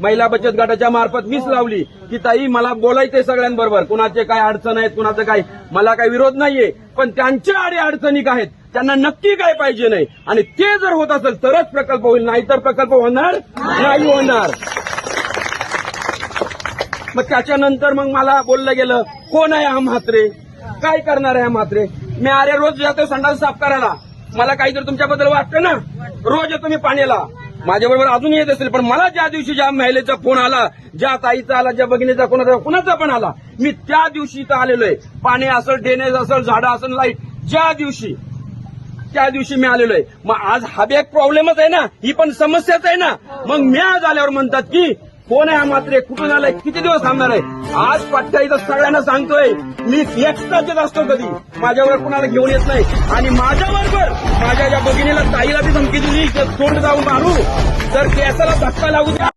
महिला बचत गटाच्या मार्फत मीच लावली की ताई मला बोलायचंय सगळ्यांबरोबर. कुणाचे काय अडचण आहेत कुणाचं काय? मला काय विरोध नाहीये पण त्यांच्या आडे अडचणी काय आहेत त्यांना नक्की काय पाहिजे नाही. आणि ते जर होत असेल तरच प्रकल्प होईल नाहीतर प्रकल्प होणार नाही होणार. मग त्याच्यानंतर मग मला बोललं गेलं कोण आहे हा म्हात्रे? काय करणार आहे हा म्हात्रे? मी अरे रोज जातो संडास साफ करायला. मला काहीतरी तुमच्याबद्दल वाटतं ना? रोज येतो मी पाण्याला. माझ्याबरोबर अजून येत असेल पण मला ज्या दिवशी ज्या महिलेचा फोन आला ज्या ताईचा आला ज्या भगिनीचा कोणाचा कुणाचा पण आला मी त्या दिवशी इथं आलेलो आहे. पाणी असेल ड्रेनेज असेल झाडं असेल लाइट ज्या दिवशी त्या दिवशी मी आलेलो आहे. मग आज हा बी एक प्रॉब्लेमच आहे ना? ही पण समस्याच आहे ना? मग मी आज आल्यावर म्हणतात की कोण आहे मात्र कुठून आलाय? किती दिवस थांबणार आहे? आज पट्ट्या इथं सगळ्यांना सांगतोय मी एकटाच असतो कधी. माझ्यावर कुणाला घेऊन येत नाही. आणि माझ्याबरोबर माझ्या या भगिनीला ताईला ती धमकी दिली की तोंड जाऊन मारू. तर केसाला धक्का लागू द्या